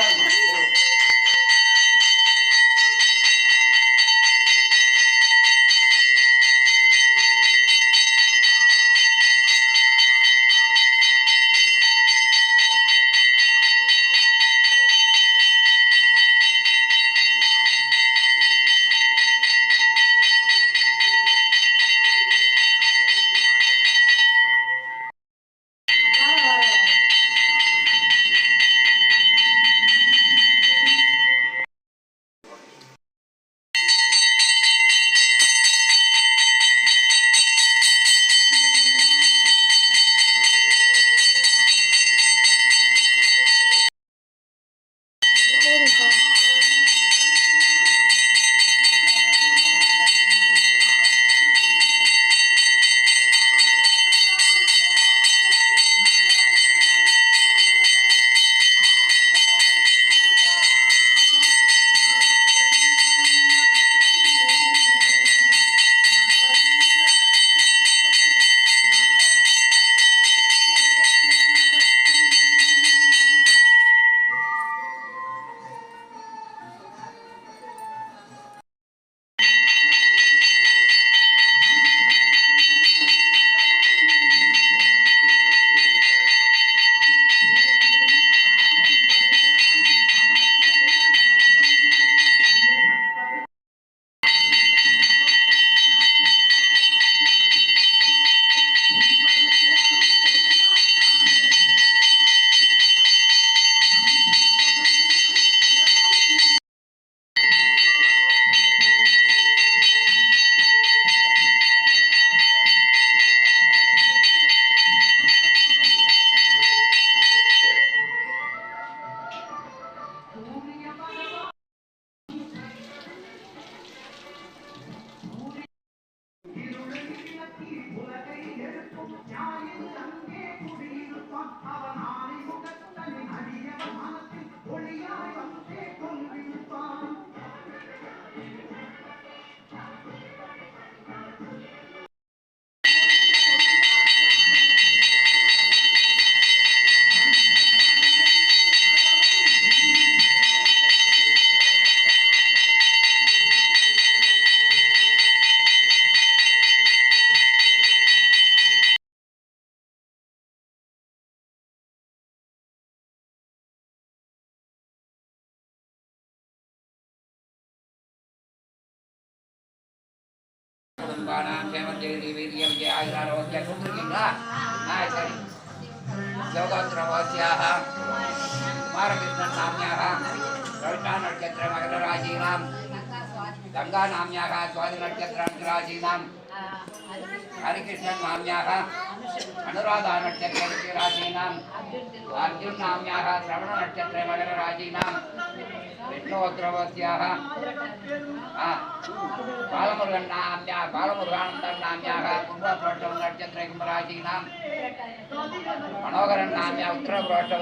segment. Ganga नक्षत्र मकरराशीनां गंगा नाम्याः स्वादिनक्षत्र अनुराधा नक्षत्र राशीनां अर्जुन नाम्याः श्रवणनक्षत्र मकरराशीनां அர்ஜுன் நாமியாக சிரவண நட்சத்திர மகரராஜீனாம் விஷ்ணோத்திரவசியாக பாலமுருகன் நாமியா பாலமுருகானந்தன் நாமியாக கும்பபுரோஷவ நட்சத்திர கும்பராஜீனாம் மனோகரன் நாமியா உத்தரபுரோஷவ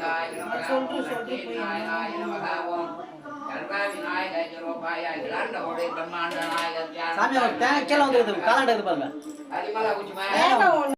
நாமியா சுமதி நட்சத்திர அந்தராஜீனாம் ஜெககுடும்பானாம் ஜமந்தேவி வெளிய விஜயாயிரோ கண்டிப்பா நான் நிச்சயமா எல்லாருக்கும் வேண்டிப்பேன் சாதி சாமி அவர் தேங்க்லாம் வந்து காலாண்டு இது பாருங்க குச்சி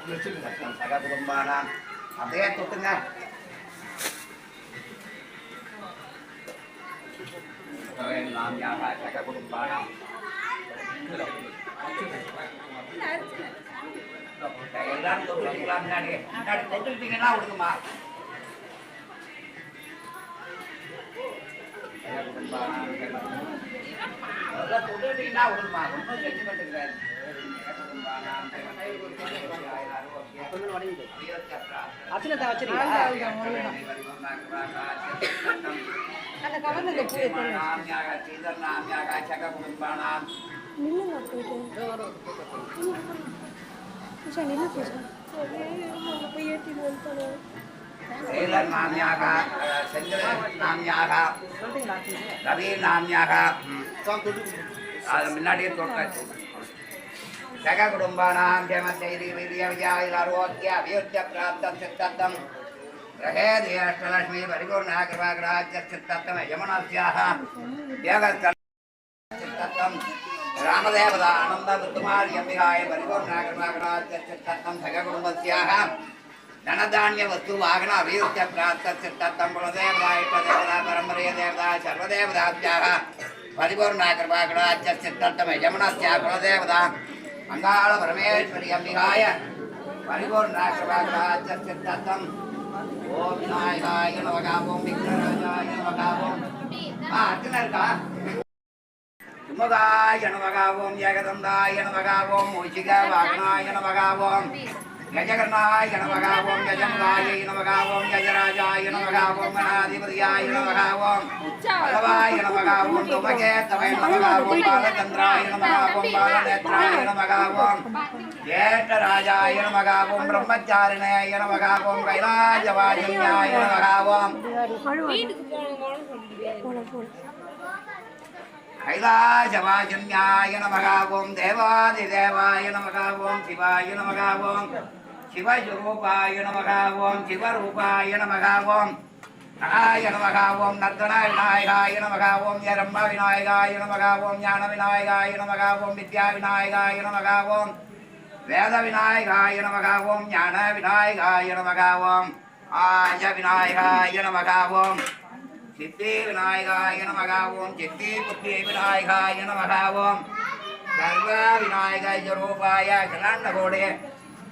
போடு போடு போடு சக குடும்பானா அப்படியே தொட்டுங்க நாம் யாக சக குடும்பானா எல்லாரும் தொட்டுட்டீங்களா முன்னாடி முன்னாடி தொட்டுக்கிட்டீங்கன்னா விடுங்கம்மா சக தொட்டுக்கிட்டீங்கன்னா விடுங்கம்மா ஒன்றும் சென்டிமெண்ட் இருக்காது அர்ச்சனை வச்சிருக்கீங்களா அந்த கவர்மெண்ட் பூ முன்னாடியே தோட்டாச்சு सककुटुम्बानां च मध्यैर्वीर्यविजयाभियुज्यप्राप्तचित्तत्वं रहेदि अष्टलक्ष्मी परिपूर्णः कृपाग्राज्यचित्तत्वं यमुनस्याः योगचित्तत्वं रामदेवता धनधान्य वस्तु वाहन अभियुज्य प्राप्तचित्तत्वं कुलदेवता इष्टदेवता परम्परीय देवता सर्वदेवताभ्याः परिपूर्णः कृपाग्राज्यचित्तत्वं यमुनस्याः कुलदेवता மங்காள பரமேஸ்வரி அம்பிகாய பரிபூர்ணாசிர்வாதம் ஓம் நாயகாய நமகாபோம் விக்னராஜாய நமகாபோம் ஆ அர்ச்சனை இருக்கா? சுமதாய நமகாவோம் ஏகதந்தாய நமகாவோம் மூஷிக வாகனாய நமகாவோம் கஜகர்ணாய நமகா ஓம் கஜமுகாய நமகா ஓம் கஜராஜாய நமகா ஓம் கணாதிபதியாய நமகா ஓம் பலவாய நமகா ஓம் துமகேத்தவய நமகா ஓம் பாலச்சந்திராய நமகா ஓம் பாலநேத்ராய நமகா ஓம் ஜேஷ்டராஜாய நமகா ஓம் பிரம்மச்சாரிணாய நமகா ஓம் கைலாஜவாஜன்யாய நமகா ஓம் போன போன கைலாசவாஜன்யாய நமகா ஓம் தேவாதிதேவாய நமகா ஓம் சிவாய நமகா ஓம் சிவஸ்வரூபாய நமகா ஓம் சிவரூபாய நமகா ஓம் நகாய நமகா ஓம் நர்த்தன விநாயகாய நமகா ஓம் யரம்ப விநாயகாய நமகா ஓம் ஞான விநாயகாய நமகா ஓம் வித்யா விநாயகாய நமகா ஓம் வேத விநாயகாய நமகா ஓம் ஞான விநாயகாய நமகா ஓம் ஆஜ விநாயகாய நமகா ஓம் சித்தி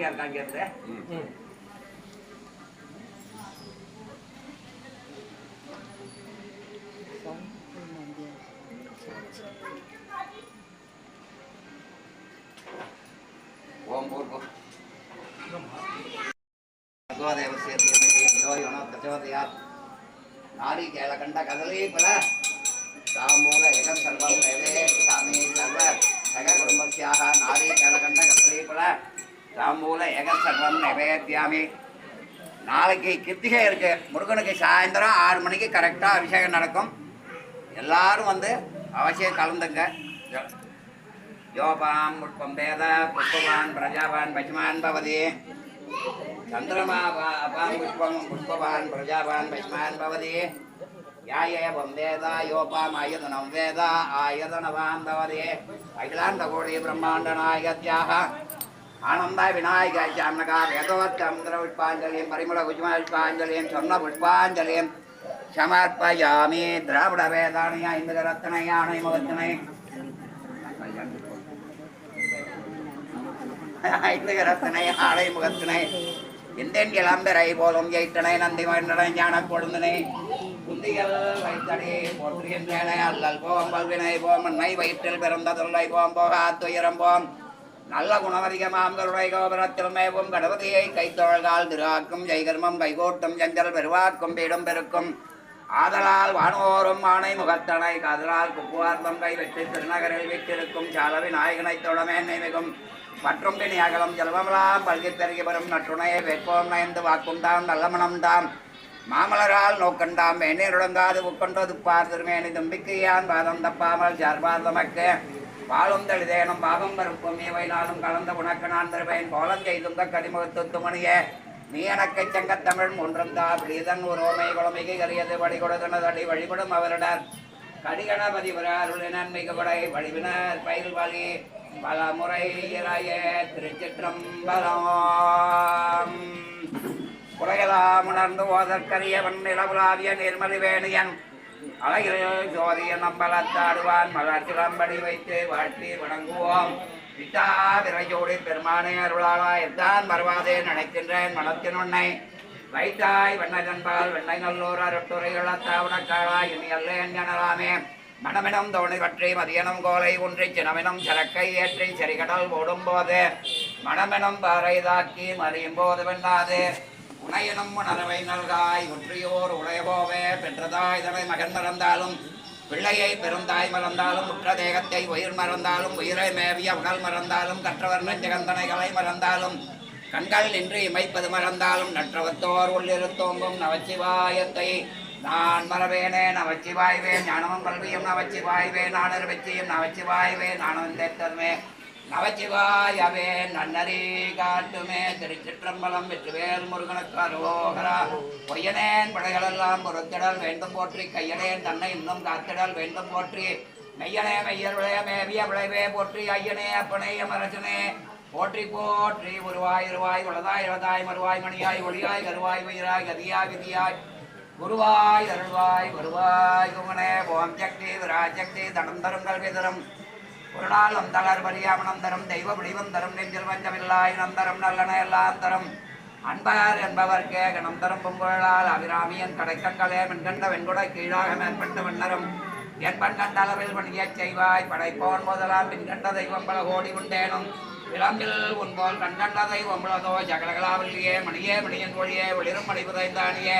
ஃப்ரீயா இருக்கா அங்கே இருந்து நாடி கேள கண்ட கதலே பல. தாமூல எகம் சர்வம் தேவே. சாமி சர்வ சக குடும்பத்தியாக நாடி கேள கதலே பல. தாம்பூல ஏகசட்டம் நிறைவேற்றியாமே நாளைக்கு கிருத்திகை இருக்கு. முருகனுக்கு சாயந்தரம் ஆறு மணிக்கு கரெக்டாக அபிஷேகம் நடக்கும். எல்லாரும் வந்து அவசியம் கலந்துங்க. யோபாம் புட்பம் வேத புஷ்பவான் பிரஜாபான் பஜ்மான் பவதி. சந்திரமாபாம் புஷ்பம் புஷ்பவான் பிரஜாபான் பசுமான் பவதி. யாயேவம் வேதா யோபாம் ஆயுதனம் வேதா ஆயுதனவான் பவதி. அகிலாந்த கோடி பிரம்மாண்ட நாயத்யாக ஆனந்தாய் விநாயகாய் சாமனகா வேதவத்தந்திர புஷ்பாஞ்சலியும் பரிமள குஜுமாஷ்பாஞ்சலியும் சொன்ன புஷ்பாஞ்சலியும் சமர்ப்பயாமி திராவிட வேதானையா இந்திர ரத்தனை யானை முகத்தினை. ஐந்துக ரத்தனை ஆடை முகத்தினை. இந்தன் இளம்பெறை போலும் எய்த்தனை நந்தி மன்றனை ஞான கொழுந்தனை குந்திகள் வைத்தடே போற்றுகின்றேனை அல்லல் போம் பல்வினை போம் வயிற்றில் பிறந்த போம் போகா துயரம் போம். நல்ல குணமதிகமாம் கருணை கோபுரத்தில் மேவும் கணபதியை கைத்தொழகால் திராக்கும் ஜெய்கர்மம் கைகோட்டும் செஞ்சல் பெருவாக்கும் பீடும் பெருக்கும். ஆதலால் வானோரும் ஆணை முகத்தனை காதலால் குப்புவார்த்தம் கை வெற்றி திருநகரில் வீட்டிருக்கும் சாலவி நாயகனை தொழமே மிகும். மற்றும் பின் அகலம் ஜலமலாம் பல்கி பெருகி வரும் நற்றுணையை வெட்போம் நயந்து வாக்குண்டாம் நல்ல மனம்தான் மாமலரால் நோக்கண்டாம் மேனீருடங்காது உட்கொண்டது பார் திருமேனி தும்பிக்கையான் பாதம் தப்பாமல் ஜார்பார் தமக்கு பாலும் தளிதேனும் பாவம் மறுக்கும் நாளும் கலந்த உனக்கு நான் தருவேன். கோலம் செய்தும் கதிமுகத்து துமணிய நீ எனக்கு செங்கத்தமிழ் ஒன்றும் தா. பிரீதன் ஒரு ஓமை குழமைக்கு கரியது. வழிகொடுதனதடி வழிபடும் அவரிடர். கடிகணபதி அருளினன் மிகுபடை வழிவினர் பயில் வழி பல முறை இறைய திருச்சிற்றம்பலம். உலகெல்லாம் உணர்ந்து ஓதற்கரியவன் நிலவுலாவிய நிர்மலி வேணியன். அழகில் ஜோதிய நம்பலத்தாடுவான் மலர் வைத்து வாழ்த்தி வணங்குவோம். விட்டா விரைஜோடி பெருமானே அருளாளா எத்தான் வருவாதே நினைக்கின்றேன் மனத்தின் உன்னை. வைத்தாய் வெண்ணகன்பால் வெண்ணை நல்லோர் அருட்டுரைகளத்தாவுனக்காளாய் இனி அல்ல எனலாமே மனமினம் தோணி பற்றி மதியனம் கோலை ஒன்றி சினமினம் சரக்கை ஏற்றி செறிகடல் ஓடும் போது மனமினம் பாறை தாக்கி மறியும் போது வெண்ணாது. உனையனும் உணர்வை நல்காய் ஒற்றியோர் உடையபோவே பெற்றதாய் இதனை மகன் மறந்தாலும் பிள்ளையை பெருந்தாய் மறந்தாலும் உற்ற தேகத்தை உயிர் மறந்தாலும் உயிரை மேவிய உடல் மறந்தாலும் கற்றவர் நெஞ்சகந்தனைகளை மறந்தாலும் கண்கள் நின்று இமைப்பது மறந்தாலும் நற்றவத்தோர் உள்ளிருத்தோங்கும் நவச்சிவாயத்தை நான் மறவேனே நவச்சிவாய்வே ஞானமும் கல்வியும் நவச்சிவாய்வே நானர் வெற்றியும் நவச்சிவாய்வே நானும் தேத்தருமே நவச்சிவாயவே நன்னரே காட்டுமே. திருச்சிற்றம்பலம் வெற்றிவேல் முருகனுக்கு அரோகரா பொய்யனேன் படைகளெல்லாம் பொறுத்திடல் வேண்டும் போற்றி. கையனேன் தன்னை இன்னும் காத்திடல் வேண்டும் போற்றி. மெய்யனே மெய்யருடைய மேவிய விளைவே போற்றி. ஐயனே அப்பனே அமரசனே போற்றி போற்றி. உருவாய் இருவாய் உளதாய் இளதாய் மறுவாய் மணியாய் ஒளியாய் கருவாய் வயிறாய் கதியாய் விதியாய். குருவாய் அருள்வாய் வருவாய் குமனே. ஓம் சக்தி விராஜக்தி தனம் தரும் கல்வி தரும். ஒரு நாள் பரியாமணம் தரும் தெய்வ வடிவம் தரும் நெஞ்சில் வஞ்சமில்லாய் நந்தரம் நல்லன எல்லாம் தரும். அன்பார் என்பவர்க்கே கணம் தரும் பொங்கலால் அபிராமியன் கடைக்கங்களே மென்கண்ட வெண்குடை கீழாக மேற்பட்டு வண்ணரும். என் பண்கண்ட அளவில் பணியச் செய்வாய் படைப்போன் முதலாம் மின்கண்ட தெய்வம் பல கோடி உண்டேனும். விளம்பில் உன்போல் கண்கண்ட தெய்வம் உளதோ ஜகலகலாவில்லையே மணியே மணியன் மொழியே ஒளிரும் மணிபுதைந்தானியே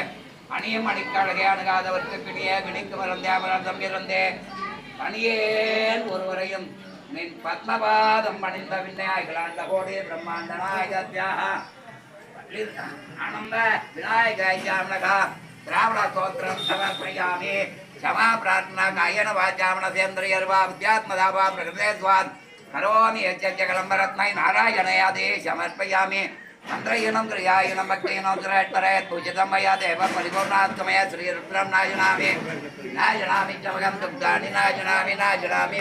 அணியும் அணிக்கழகே அணுகாதவர்க்கு பிணியே கிணிக்கு மறந்தே அமர்ந்தம் இருந்தே. பணியேன் ஒருவரையும் நின் பத்மபாதம் பணிந்த விநாயகலாண்ட கோடி பிரம்மாண்ட நாயகத்யாக ஆனந்த விநாயகாய ஜாமனகா திராவிட ஸ்தோத்திரம் சமர்ப்பயாமி क्षमा प्रार्थना कायेन वाचा मनसेन्द्रियर्वा विद्यात्मदा वा प्रकृतेद्वान् करोमि यज्ञ कलम्बरत्नै नारायणयादि समर्पयामि मन्त्रहीनं क्रियाहीनं भक्तिहीनं श्रेष्ठरेत् पूजितं मया देव परिपूर्णात्मय श्रीरुद्रं नाजनामि नाजनामि च दुग्धानि नाजनामि नाजनामि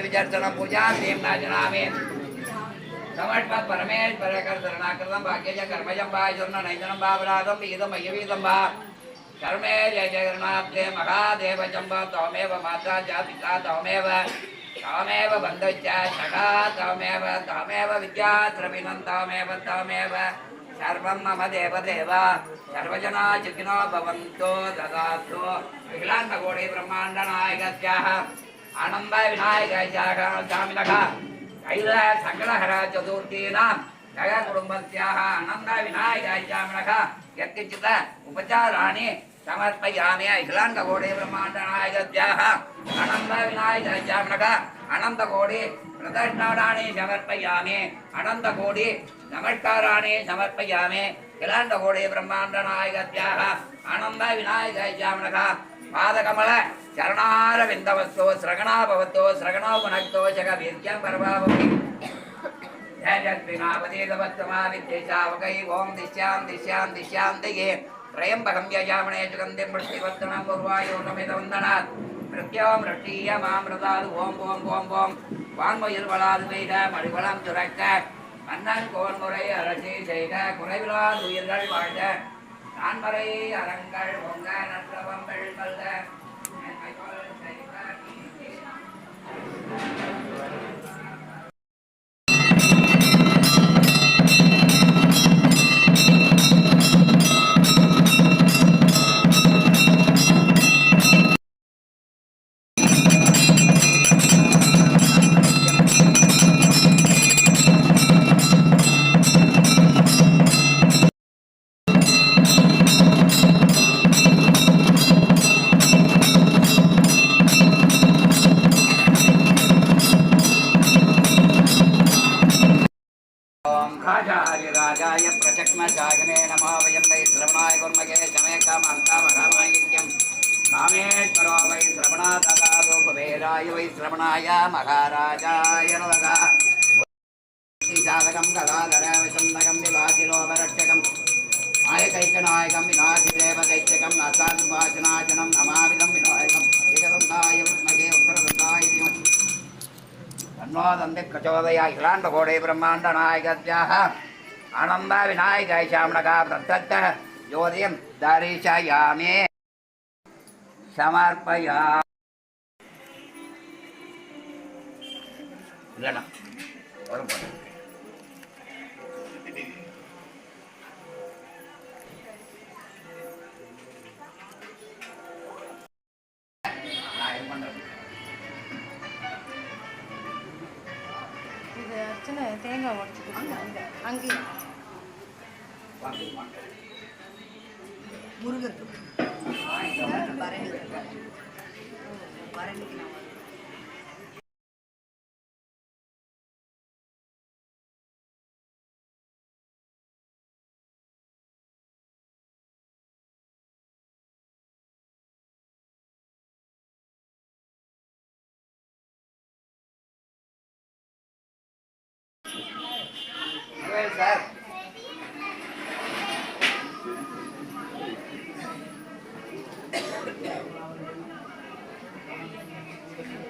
कर्मे जय जगन्नाथे महादेव चम्ब त्वमेव माता च पिता त्वमेव त्वमेव बन्धुश्च सखा त्वमेव त्वमेव विद्याद्रविणं సర్వం మమ దేవదేవ. సర్వజనా సుఖినో భవంతో దదాస్తు అఖిలాండగోడి బ్రహ్మాండ నాయకస్య ఆనంద వినాయక జామినక కైల సంగళహర చతుర్థీనాం. దయ కుటుంబస్యాహ ఆనంద వినాయక జామినక యత్కించిత ఉపచారాన్ని సమర్పయామి. అఖిలాండగోడి బ్రహ్మాండ నాయకస్యాహ ఆనంద వినాయక జామినక అనంతగోడి ब्रह्माण्डनायकस्याः आनन्द विनायकाय अनन्तकोटि प्रदर्शनानि समर्पयामि अनन्तकोटि नमस्काराणि समर्पयामि अखिलाण्डकोटि ब्रह्माण्डनायकस्याः आनन्द विनायकाय पादकमल चरणारविन्दवस्तु स्रगणा भवतु स्रगणो पुनक्तो जगवीर्यं पर्वावपि जगद्विनापदेदवत्तमाविद्येशावकै ॐ दिश्यां दिश्यां दिश्यां दिगे त्रयम्बकं यजामणे जुगन्धिं वृष्टिवर्धनं कुर्वायोगमिदवन्दनात् मृत्यो मृष्टीयमामृतादु ॐ ॐ ॐ வான்மயில் வளாது பெய்த மடிவளம் துறக்க மன்னன் கோன்முறை அரசி செய்த குறைவிலாது உயிர்கள் வாழ்க. நான்மறை அறங்கள் பொங்க நன்றவம் கல்க தன்னோதந்தி கச்சோதயா இளாண்ட கோடை பிரம்மாண்ட நாயகத்யாக ஆனந்த விநாயகாய் சாமணகா பிரத்தத்த ஜோதியம் தரிசயாமே சமர்ப்பயா இல்லைண்ணா வரும் தேங்காய் உடச்சி கொடுங்க அங்கே. அங்கேயும். வாங்க வாங்க முருகருக்கு